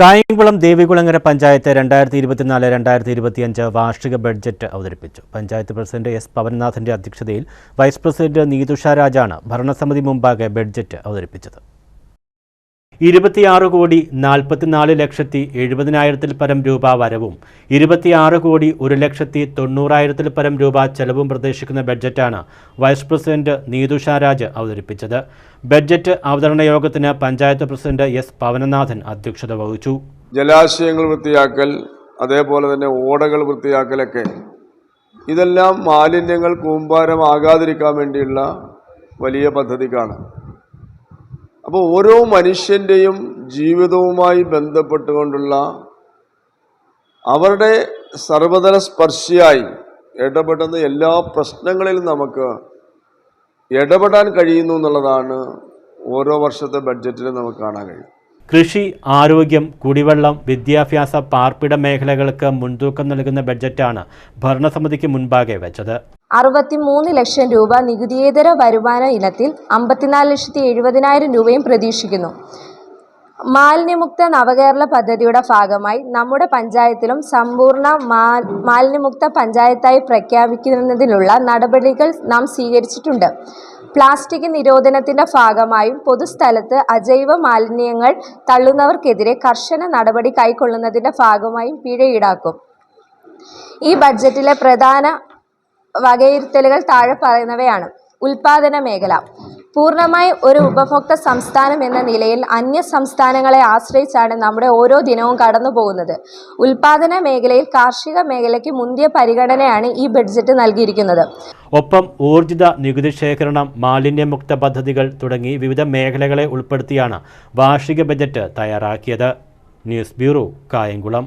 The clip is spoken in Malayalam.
കായംകുളം ദേവികുളങ്ങര പഞ്ചായത്ത് രണ്ടായിരത്തി ഇരുപത്തിനാല് രണ്ടായിരത്തി ഇരുപത്തിയഞ്ച് വാർഷിക ബഡ്ജറ്റ് അവതരിപ്പിച്ചു. പഞ്ചായത്ത് പ്രസിഡന്റ് എസ് പവൻനാഥിന്റെ അധ്യക്ഷതയിൽ വൈസ് പ്രസിഡന്റ് നീതുഷ രാജാണ് ഭരണസമിതി മുമ്പാകെ ബഡ്ജറ്റ് അവതരിപ്പിച്ചത്. ഇരുപത്തിയാറ് കോടി നാൽപ്പത്തിനാല് ലക്ഷത്തി എഴുപതിനായിരത്തിൽ പരം രൂപ വരവും. ഇരുപത്തിയാറ് കോടി ഒരു ലക്ഷത്തി തൊണ്ണൂറായിരത്തിൽ പരം രൂപ ചെലവും പ്രതീക്ഷിക്കുന്ന ബഡ്ജറ്റാണ് വൈസ് പ്രസിഡന്റ് നീതുഷ രാജ് അവതരിപ്പിച്ചത്. ബഡ്ജറ്റ് അവതരണ യോഗത്തിന് പഞ്ചായത്ത് പ്രസിഡന്റ് എസ് പവനനാഥൻ അധ്യക്ഷത വഹിച്ചു. ജലാശയങ്ങൾ വൃത്തിയാക്കൽ അതേപോലെ തന്നെ ഓടകൾ വൃത്തിയാക്കലൊക്കെ. ഇതെല്ലാം മാലിന്യങ്ങൾ കൂമ്പാരമാകാതിരിക്കാൻ വേണ്ടിയുള്ള വലിയ പദ്ധതിക്കാണ്. അപ്പോൾ ഓരോ മനുഷ്യന്റെയും ജീവിതവുമായി ബന്ധപ്പെട്ടുകൊണ്ടുള്ള അവരുടെ സർവതല സ്പർശിയായി ഇടപെടുന്ന എല്ലാ പ്രശ്നങ്ങളിലും നമുക്ക് ഇടപെടാൻ കഴിയുന്നു എന്നുള്ളതാണ് ഓരോ വർഷത്തെ ബഡ്ജറ്റിൽ നമുക്ക് കാണാൻ കഴിയും കൃഷി ആരോഗ്യം കുടിവെള്ളം വിദ്യാഭ്യാസ പാർപ്പിട മേഖലകൾക്ക് മുൻതൂക്കം നൽകുന്ന ബഡ്ജറ്റാണ് ഭരണസമിതിക്ക് മുൻപാകെ വെച്ചത്. അറുപത്തിമൂന്ന് ലക്ഷം രൂപ നികുതിയേതര വരുമാന ഇനത്തിൽ അമ്പത്തിനാല് ലക്ഷത്തി എഴുപതിനായിരം രൂപയും പ്രതീക്ഷിക്കുന്നു. മാലിന്യമുക്ത നവകേരള പദ്ധതിയുടെ ഭാഗമായി നമ്മുടെ പഞ്ചായത്തിലും സമ്പൂർണ മാലിന്യമുക്ത പഞ്ചായത്തായി പ്രഖ്യാപിക്കുന്നതിനുള്ള നടപടികൾ നാം സ്വീകരിച്ചിട്ടുണ്ട്. പ്ലാസ്റ്റിക് നിരോധനത്തിന്റെ ഭാഗമായും പൊതുസ്ഥലത്ത് അജൈവ മാലിന്യങ്ങൾ തള്ളുന്നവർക്കെതിരെ കർശന നടപടി കൈക്കൊള്ളുന്നതിന്റെ ഭാഗമായും പിഴ ഈടാക്കും. ഈ ബഡ്ജറ്റിലെ പ്രധാന വകയിരുത്തലുകൾ താഴെ പറയുന്നവയാണ്. ഉൽപാദന മേഖല. പൂർണമായി ഒരു ഉപഭോക്തൃ സംസ്ഥാനം എന്ന നിലയിൽ അന്യ സംസ്ഥാനങ്ങളെ ആശ്രയിച്ചാണ് നമ്മുടെ ഓരോ ദിനവും കടന്നു പോകുന്നത്. ഉൽപാദന മേഖലയിൽ കാർഷിക മേഖലയ്ക്ക് മുന്തിയ പരിഗണനയാണ് ഈ ബഡ്ജറ്റ് നൽകിയിരിക്കുന്നത്. ഒപ്പം ഊർജിത നികുതി ശേഖരണം മാലിന്യമുക്ത പദ്ധതികൾ തുടങ്ങി വിവിധ മേഖലകളെ ഉൾപ്പെടുത്തിയാണ് വാർഷിക ബജറ്റ് തയ്യാറാക്കിയത്. News bureau Kayamkulam.